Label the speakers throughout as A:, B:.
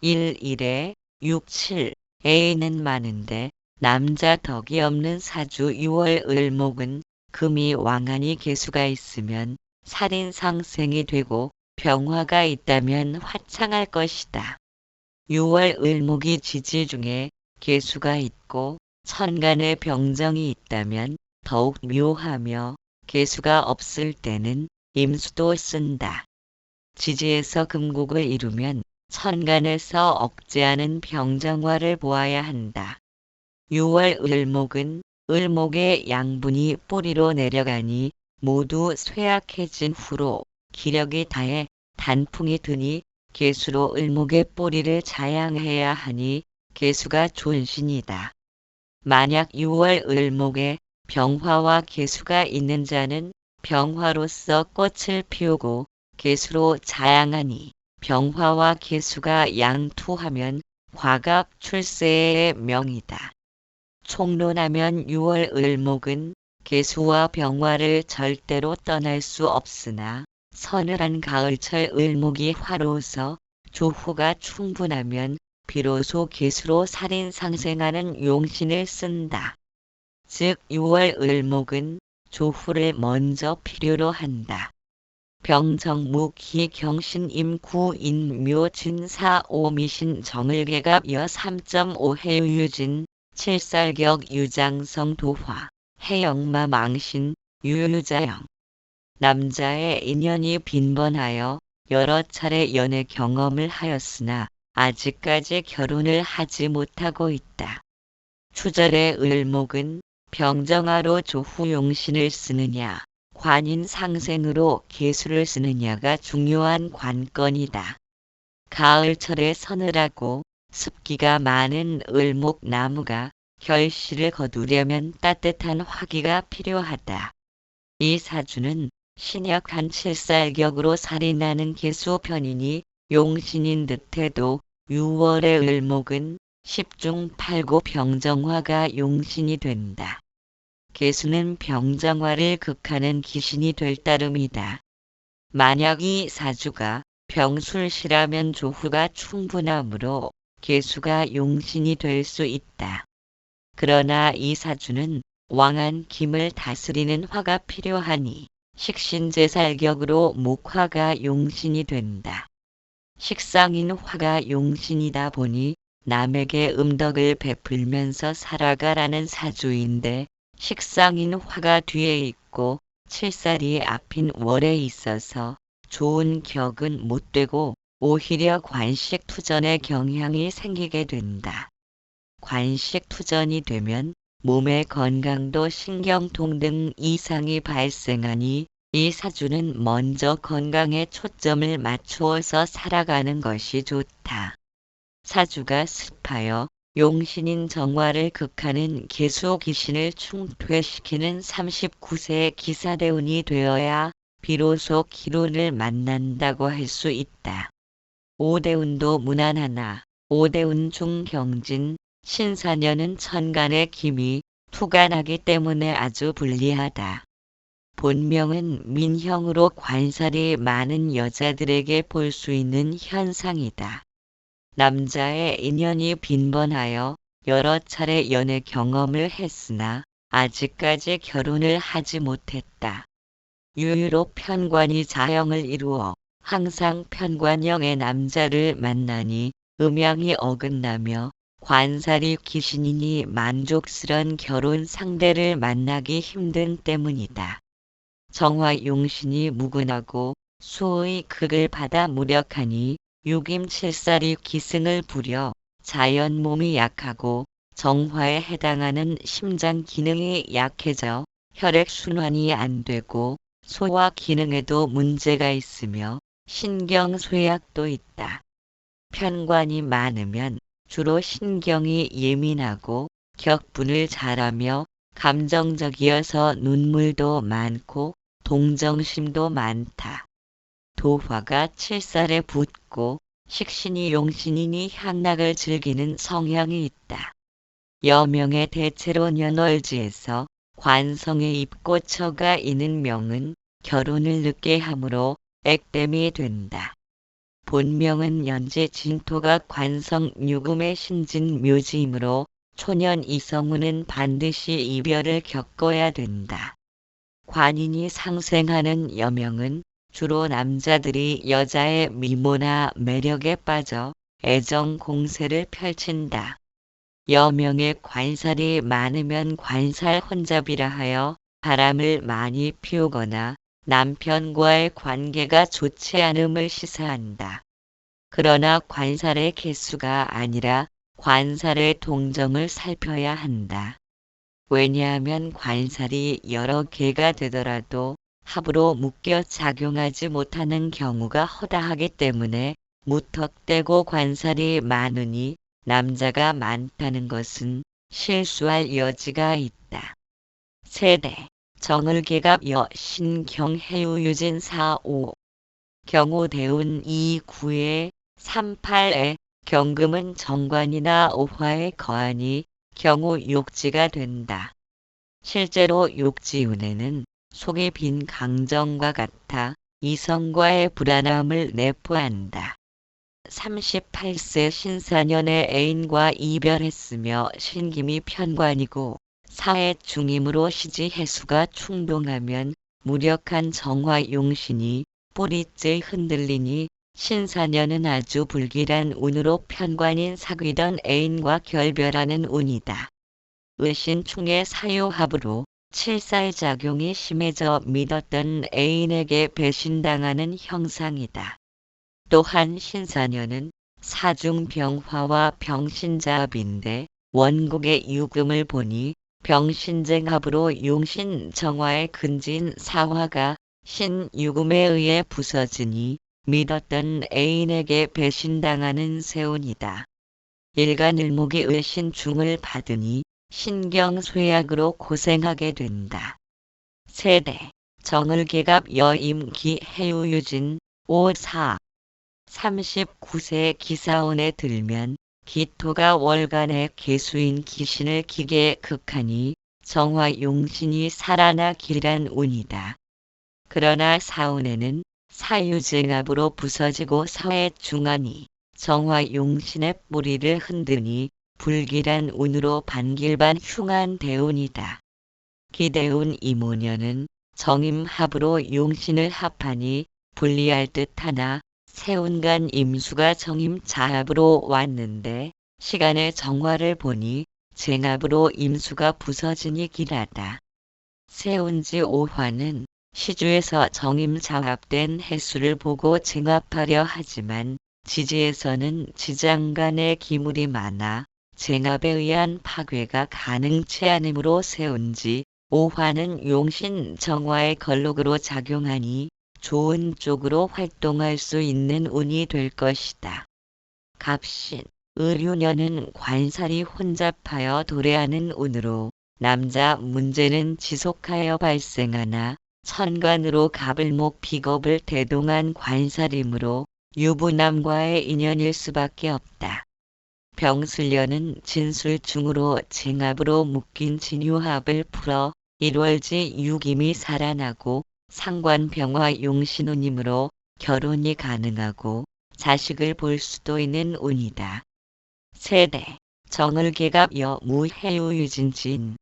A: 1, 1에 6, 7, A는 많은데 남자 덕이 없는 사주 6월 을목은 금이 왕한이 개수가 있으면 살인 상생이 되고 병화가 있다면 화창할 것이다. 6월 을목이 지지 중에 개수가 있고 천간에 병정이 있다면 더욱 묘하며 개수가 없을 때는 임수도 쓴다. 지지에서 금국을 이루면 천간에서 억제하는 병정화를 보아야 한다. 6월 을목은 을목의 양분이 뿌리로 내려가니 모두 쇠약해진 후로 기력이 다해 단풍이 드니 개수로 을목의 뿌리를 자양해야 하니 개수가 존신이다. 만약 6월 을목에 병화와 개수가 있는 자는 병화로서 꽃을 피우고 개수로 자양하니 병화와 개수가 양투하면 화갑 출세의 명이다. 총론하면 6월 을목은 개수와 병화를 절대로 떠날 수 없으나 서늘한 가을철 을목이 화로서 조후가 충분하면 비로소 개수로 살인 상생하는 용신을 쓴다. 즉 6월 을목은 조후를 먼저 필요로 한다. 병정무기 경신 임구 인묘 진사 오미신 정을개갑 여 3.5 해유유진 칠살격 유장성 도화 해영마 망신 유유자영 남자의 인연이 빈번하여 여러 차례 연애 경험을 하였으나 아직까지 결혼을 하지 못하고 있다. 추절의 을목은 병정화로 조후용신을 쓰느냐 관인 상생으로 개수를 쓰느냐가 중요한 관건이다. 가을철에 서늘하고 습기가 많은 을목 나무가 결실을 거두려면 따뜻한 화기가 필요하다. 이 사주는 신약한 칠살격으로 살인하는 개수 편이니 용신인 듯해도 6월의 을목은 10중 8구 병정화가 용신이 된다. 개수는 병정화를 극하는 기신이 될 따름이다. 만약 이 사주가 병술시라면 조후가 충분하므로 개수가 용신이 될 수 있다. 그러나 이 사주는 왕한 김을 다스리는 화가 필요하니 식신제살격으로 목화가 용신이 된다. 식상인 화가 용신이다 보니 남에게 음덕을 베풀면서 살아가라는 사주인데 식상인 화가 뒤에 있고 칠살이 앞인 월에 있어서 좋은 격은 못 되고 오히려 관식 투전의 경향이 생기게 된다. 관식 투전이 되면 몸의 건강도 신경통 등 이상이 발생하니 이 사주는 먼저 건강에 초점을 맞추어서 살아가는 것이 좋다. 사주가 습하여 용신인 정화를 극하는 개수 귀신을 충퇴시키는 39세의 기사대운이 되어야 비로소 기론을 만난다고 할 수 있다. 오대운도 무난하나 오대운 중 경진, 신사년은 천간의 김이 투간하기 때문에 아주 불리하다. 본명은 민형으로 관살이 많은 여자들에게 볼 수 있는 현상이다. 남자의 인연이 빈번하여 여러 차례 연애 경험을 했으나 아직까지 결혼을 하지 못했다. 유유로 편관이 자형을 이루어 항상 편관형의 남자를 만나니 음양이 어긋나며 관살이 귀신이니 만족스런 결혼 상대를 만나기 힘든 때문이다. 정화 용신이 무근하고 수의 극을 받아 무력하니 육임칠살이 기승을 부려 자연 몸이 약하고 정화에 해당하는 심장 기능이 약해져 혈액 순환이 안 되고 소화 기능에도 문제가 있으며 신경 쇠약도 있다. 편관이 많으면 주로 신경이 예민하고 격분을 잘하며 감정적이어서 눈물도 많고 동정심도 많다. 도화가 칠살에 붙고 식신이 용신이니 향락을 즐기는 성향이 있다. 여명의 대체로 년월지에서 관성에 입고처가 있는 명은 결혼을 늦게 하므로 액땜이 된다. 본명은 연재 진토가 관성 유금의 신진 묘지이므로 초년 이성우는 반드시 이별을 겪어야 된다. 관인이 상생하는 여명은 주로 남자들이 여자의 미모나 매력에 빠져 애정 공세를 펼친다. 여명의 관살이 많으면 관살 혼잡이라 하여 바람을 많이 피우거나 남편과의 관계가 좋지 않음을 시사한다. 그러나 관살의 개수가 아니라 관살의 동정을 살펴야 한다. 왜냐하면 관살이 여러 개가 되더라도 합으로 묶여 작용하지 못하는 경우가 허다하기 때문에 무턱대고 관살이 많으니 남자가 많다는 것은 실수할 여지가 있다. 세대 정을계갑 여 신경해유 유진 4오 경호 대운 2구에 38에 경금은 정관이나 오화에 거하니 경우 욕지가 된다. 실제로 욕지운에는 속이 빈 강정과 같아 이성과의 불안함을 내포한다. 38세 신사년의 애인과 이별했으며 신김이 편관이고 사회 중임으로 시지 해수가 충동하면 무력한 정화 용신이 뿌리째 흔들리니 신사년은 아주 불길한 운으로 편관인 사귀던 애인과 결별하는 운이다. 의신충의 사유합으로 칠사의 작용이 심해져 믿었던 애인에게 배신당하는 형상이다. 또한 신사년은 사중병화와 병신자합인데 원국의 유금을 보니 병신쟁합으로 용신 정화의 근진 사화가 신유금에 의해 부서지니 믿었던 애인에게 배신당하는 세운이다. 일간일목이 의신중을 받으니 신경쇠약으로 고생하게 된다. 세대 정을계갑 여임기 해유유진 5사 39세 기사원에 들면 기토가 월간의 개수인 기신을 기계 극하니 정화 용신이 살아나 길한 운이다. 그러나 사운에는 사유증압으로 부서지고 사회 중하니 정화 용신의 뿌리를 흔드니 불길한 운으로 반길반 흉한 대운이다. 기대운 이모녀는 정임합으로 용신을 합하니 불리할 듯하나 세운간 임수가 정임 자합으로 왔는데 시간의 정화를 보니 쟁합으로 임수가 부서지니 길하다. 세운지 오화는 시주에서 정임 자합된 해수를 보고 쟁합하려 하지만 지지에서는 지장간의 기물이 많아 쟁합에 의한 파괴가 가능치 않으므로 세운 지 오화는 용신 정화의 걸록으로 작용하니 좋은 쪽으로 활동할 수 있는 운이 될 것이다. 갑신, 의류년은 관살이 혼잡하여 도래하는 운으로 남자 문제는 지속하여 발생하나 천간으로 갑을목 비겁을 대동한 관살이므로 유부남과의 인연일 수밖에 없다. 병슬년은 진술 중으로 쟁합으로 묶인 진유합을 풀어 1월지 유김이 살아나고 상관병화 용신운이므로 결혼이 가능하고 자식을 볼 수도 있는 운이다. 세대 정을계갑 여무해우유진진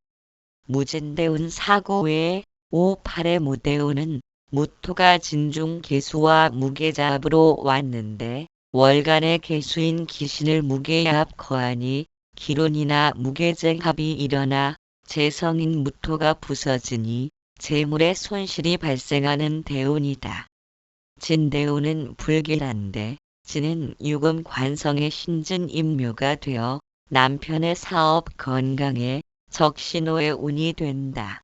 A: 무진대운 사고 외에 5팔의 무대운은 무토가 진중 개수와 무게자합으로 왔는데 월간의 개수인 기신을 무게합 거하니 기론이나 무게쟁합이 일어나 재성인 무토가 부서지니 재물의 손실이 발생하는 대운이다. 진대운은 불길한데 진은 유금 관성의 신진 임묘가 되어 남편의 사업 건강에 적신호의 운이 된다.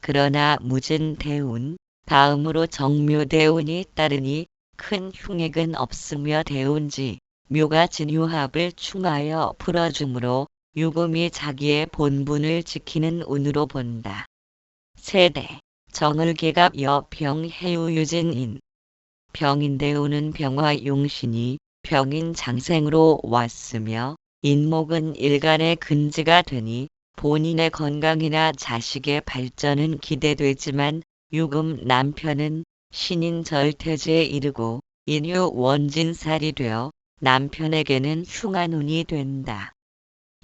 A: 그러나 무진 대운, 다음으로 정묘 대운이 따르니 큰 흉액은 없으며 대운지 묘가 진유합을 충하여 풀어주므로 유금이 자기의 본분을 지키는 운으로 본다. 세대 정을계갑 여병 해우유진인 병인대우는 병화 용신이 병인 장생으로 왔으며 인목은 일간의 근지가 되니 본인의 건강이나 자식의 발전은 기대되지만 유금 남편은 신인 절퇴제에 이르고 인유 원진살이 되어 남편에게는 흉한 운이 된다.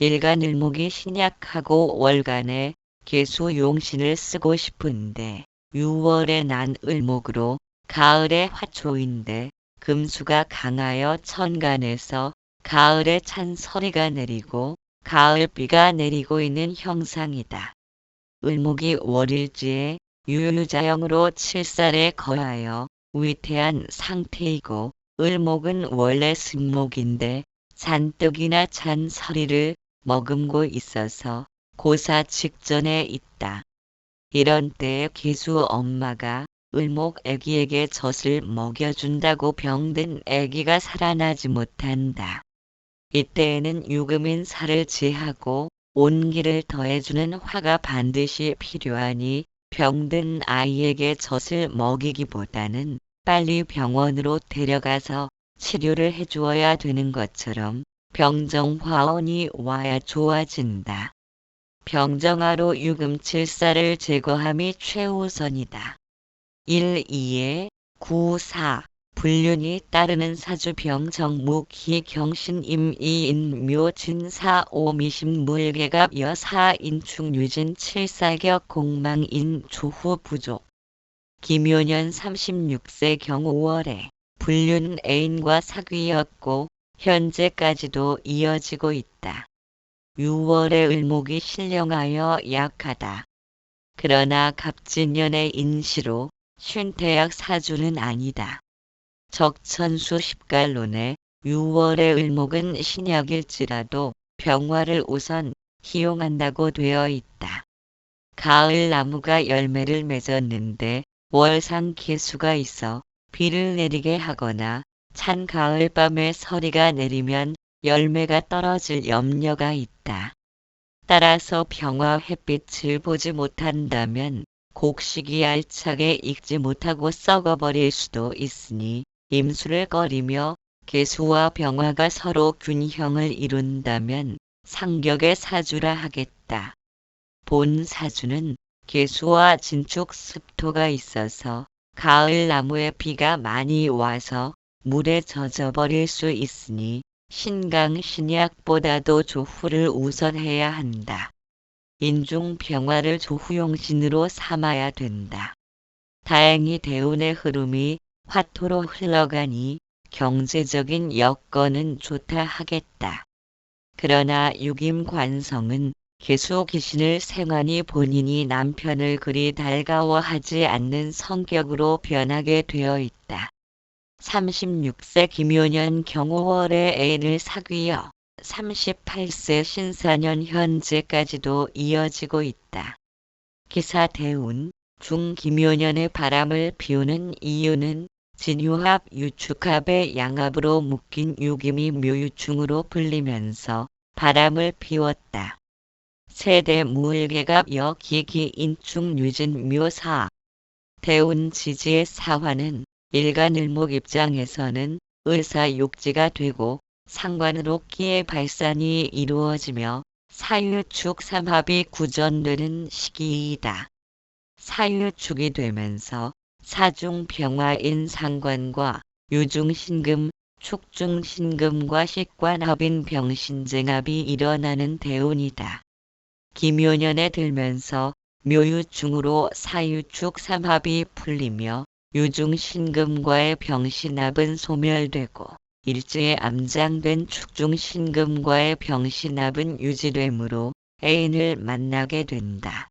A: 일간 을목이 신약하고 월간에 개수 용신을 쓰고 싶은데 6월에 난 을목으로 가을에 화초인데 금수가 강하여 천간에서 가을에 찬 서리가 내리고 가을비가 내리고 있는 형상이다. 을목이 월일지에 유유자형으로 칠살에 거하여 위태한 상태이고 을목은 원래 승목인데 잔뜩이나 찬 서리를 머금고 있어서 고사 직전에 있다. 이런 때에 개수 엄마가 을목 애기에게 젖을 먹여준다고 병든 애기가 살아나지 못한다. 이때에는 유금인 살을 제하고 온기를 더해주는 화가 반드시 필요하니 병든 아이에게 젖을 먹이기보다는 빨리 병원으로 데려가서 치료를 해주어야 되는 것처럼 병정화원이 와야 좋아진다. 병정화로 유금칠사를 제거함이 최우선이다. 1, 2에 9, 4 불륜이 따르는 사주병 정묵희 경신 임 이인 묘 진 사 오미심 물개갑 여사 인축 유진 칠사격 공망인 조후 부족 김효년 36세 경 5월에 불륜 애인과 사귀었고 현재까지도 이어지고 있다. 6월에 을목이 신령하여 약하다. 그러나 갑진년의 인시로 쉰태약 사주는 아니다. 적천수 십갈론에 6월의 을목은 신약일지라도 병화를 우선 희용한다고 되어 있다. 가을 나무가 열매를 맺었는데 월상 개수가 있어 비를 내리게 하거나 찬 가을 밤에 서리가 내리면 열매가 떨어질 염려가 있다. 따라서 병화 햇빛을 보지 못한다면 곡식이 알차게 익지 못하고 썩어버릴 수도 있으니 임수를 꺼리며 개수와 병화가 서로 균형을 이룬다면 상격의 사주라 하겠다. 본 사주는 개수와 진축 습토가 있어서 가을 나무에 비가 많이 와서 물에 젖어버릴 수 있으니 신강 신약보다도 조후를 우선해야 한다. 인중 병화를 조후용신으로 삼아야 된다. 다행히 대운의 흐름이 화토로 흘러가니 경제적인 여건은 좋다 하겠다. 그러나 육임관성은 개수 귀신을 생하니 본인이 남편을 그리 달가워하지 않는 성격으로 변하게 되어 있다. 36세 김효년 경호월에 애인을 사귀어 38세 신사년 현재까지도 이어지고 있다. 기사 대운 중 김효년의 바람을 피우는 이유는 진유합 유축합의 양합으로 묶인 유김이 묘유충으로 불리면서 바람을 피웠다. 세대 무을개갑 여기기 인충 유진 묘사 대운 지지의 사화는 일간 을목 입장에서는 의사 욕지가 되고 상관으로 끼의 발산이 이루어지며 사유축 삼합이 구전되는 시기이다. 사유축이 되면서 사중병화인 상관과 유중신금, 축중신금과 식관합인 병신쟁합이 일어나는 대운이다. 김효년에 들면서 묘유중으로 사유축 삼합이 풀리며 유중신금과의 병신합은 소멸되고 일제에 암장된 축중신금과의 병신합은 유지되므로 애인을 만나게 된다.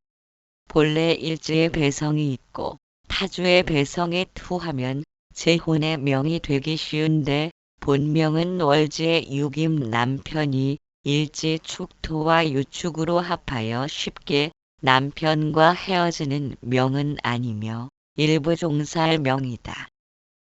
A: 본래 일제의 배성이 있고 타주의 배성에 투하면 재혼의 명이 되기 쉬운데 본명은 월지의 육임 남편이 일지 축토와 유축으로 합하여 쉽게 남편과 헤어지는 명은 아니며 일부 종살 명이다.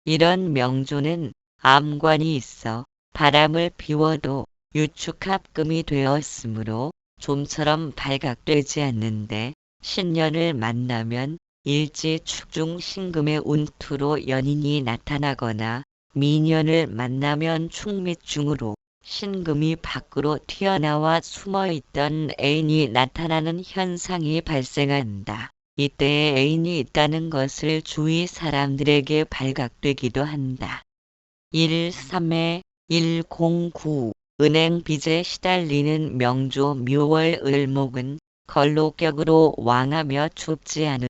A: 이런 명조는 암관이 있어 바람을 비워도 유축합금이 되었으므로 좀처럼 발각되지 않는데 신년을 만나면 일지 축중 신금의 운투로 연인이 나타나거나 미년을 만나면 충mit중으로 신금이 밖으로 튀어나와 숨어있던 애인이 나타나는 현상이 발생한다. 이때에 애인이 있다는 것을 주위 사람들에게 발각되기도 한다. 13회 109 은행 빚에 시달리는 명조 묘월 을목은 걸로격으로 왕하며 춥지 않은